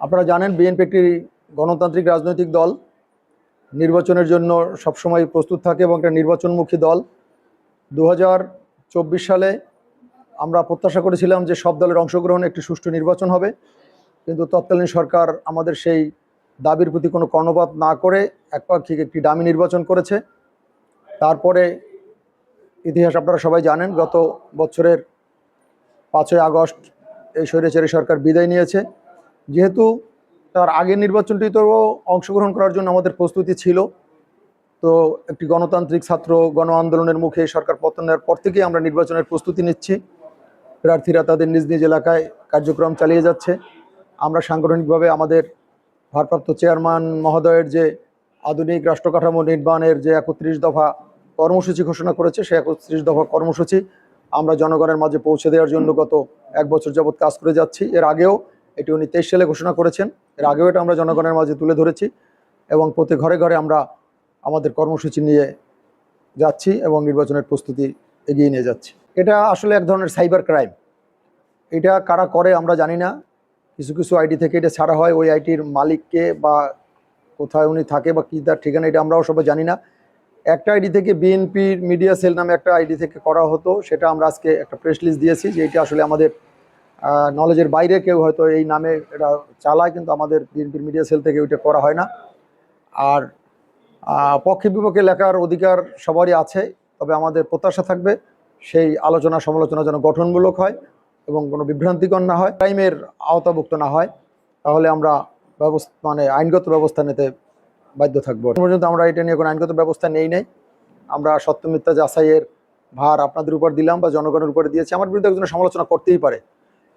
আপনারা জানেন বিএনপি একটি গণতান্ত্রিক রাজনৈতিক দল। নির্বাচনের জন্য সবসময় প্রস্তুত থাকে এবং একটা নির্বাচনমুখী দল। দু হাজার চব্বিশ সালে আমরা প্রত্যাশা করেছিলাম যে সব দলের অংশগ্রহণে একটি সুষ্ঠু নির্বাচন হবে। কিন্তু তৎকালীন সরকার আমাদের সেই দাবির প্রতি কোনো কর্ণপাত না করে একপাক্ষিক একটি ডামি নির্বাচন করেছে। তারপরে ইতিহাস আপনারা সবাই জানেন, গত বছরের পাঁচই আগস্ট এই স্বৈরাচারী সরকার বিদায় নিয়েছে। যেহেতু তার আগের নির্বাচনটিতেও অংশগ্রহণ করার জন্য আমাদের প্রস্তুতি ছিল, তো একটি গণতান্ত্রিক ছাত্র গণ আন্দোলনের মুখে সরকার পতনের পর থেকেই আমরা নির্বাচনের প্রস্তুতি নিচ্ছি। প্রার্থীরা তাদের নিজ নিজ এলাকায় কার্যক্রম চালিয়ে যাচ্ছে। আমরা সাংগঠনিকভাবে আমাদের ভারপ্রাপ্ত চেয়ারম্যান মহোদয়ের যে আধুনিক রাষ্ট্র কাঠামো নির্মাণের যে একত্রিশ দফা কর্মসূচি ঘোষণা করেছে, সেই একত্রিশ দফা কর্মসূচি আমরা জনগণের মাঝে পৌঁছে দেওয়ার জন্য গত এক বছর যাবৎ কাজ করে যাচ্ছি। এর আগেও এটি উনি তেইশ সালে ঘোষণা করেছেন। এর আগেও এটা আমরা জনগণের মাঝে তুলে ধরেছি এবং প্রতি ঘরে ঘরে আমরা আমাদের কর্মসূচি নিয়ে যাচ্ছি এবং নির্বাচনের প্রস্তুতি এগিয়ে নিয়ে যাচ্ছি। এটা আসলে এক ধরনের সাইবার ক্রাইম। এটা কারা করে আমরা জানি না। কিছু কিছু আইডি থেকে এটা ছাড়া হয়। ওই আইটির মালিককে বা কোথায় উনি থাকে বা কী তার ঠিকানা এটা আমরাও সবাই জানি না। একটা আইডি থেকে বিএনপির মিডিয়া সেল নামে একটা আইডি থেকে করা হতো। সেটা আমরা আজকে একটা প্রেস লিস্ট দিয়েছি যে এটা আসলে আমাদের নলেজের বাইরে কেউ হয়তো এই নামে এটা চালায়, কিন্তু আমাদের বিএনপির মিডিয়া সেল থেকে ওইটা করা হয় না। আর পক্ষে বিপক্ষে লেখার অধিকার সবারই আছে, তবে আমাদের প্রত্যাশা থাকবে সেই আলোচনা সমালোচনা যেন গঠনমূলক হয় এবং কোনো বিভ্রান্তিকর না হয় ক্রাইমের আওতাভুক্ত না হয়, তাহলে আমরা ব্যবস্থা মানে আইনগত ব্যবস্থা নিতে বাধ্য থাকব। পর্যন্ত আমরা এটা নিয়ে কোনো আইনগত ব্যবস্থা নেই নাই। আমরা সত্য মিথ্যা যাচাইয়ের ভার আপনাদের উপর দিলাম বা জনগণের উপরে দিয়েছি। আমার বিরুদ্ধে একজন সমালোচনা করতেই পারে।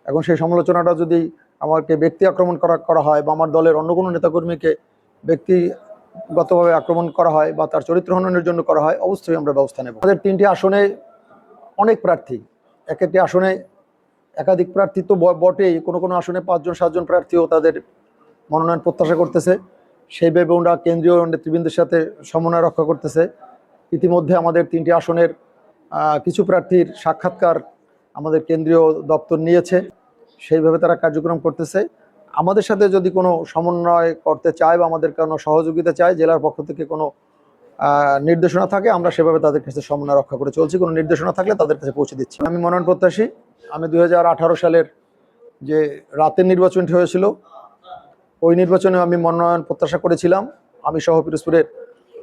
এখন সেই সমালোচনাটা যদি আমাকে ব্যক্তি আক্রমণ করা করা হয় বা আমার দলের অন্য কোনো নেতাকর্মীকে ব্যক্তিগতভাবে আক্রমণ করা হয় বা তার চরিত্র হননের জন্য করা হয়, অবশ্যই আমরা ব্যবস্থা নেব। আমাদের তিনটি আসনে অনেক প্রার্থী, এক একটি আসনে একাধিক প্রার্থী তো বটেই, কোনো কোনো আসনে পাঁচজন, সাতজন প্রার্থীও তাদের মনোনয়ন প্রত্যাশা করতেছে। সেই ভেবে ওরা কেন্দ্রীয় নেতৃবৃন্দের সাথে সমন্বয় রক্ষা করতেছে। ইতিমধ্যে আমাদের তিনটি আসনের কিছু প্রার্থীর সাক্ষাৎকার আমাদের কেন্দ্রীয় দপ্তর নিয়েছে, সেইভাবে তারা কার্যক্রম করতেছে। আমাদের সাথে যদি কোনো সমন্বয় করতে চায় বা আমাদের কোনো সহযোগিতা চায়, জেলার পক্ষ থেকে কোনো নির্দেশনা থাকে, আমরা সেভাবে তাদের কাছে সমন্বয় রক্ষা করে চলছি। কোনো নির্দেশনা থাকলে তাদের কাছে পৌঁছে দিচ্ছি। আমি মনোনয়ন প্রত্যাশী। আমি দু হাজার আঠারো সালের যে রাতের নির্বাচনটি হয়েছিল, ওই নির্বাচনে আমি মনোনয়ন প্রত্যাশা করেছিলাম। আমি সহ পিরোজপুরের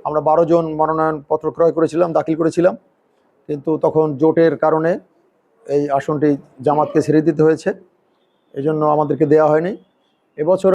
আমরা বারো জন মনোনয়ন পত্র ক্রয় করেছিলাম, দাখিল করেছিলাম। কিন্তু তখন জোটের কারণে এই আসনটি জামাতকে ছেড়ে দিতে হয়েছে। এজন্য আমাদেরকে দেয়া হয়নি। এবছর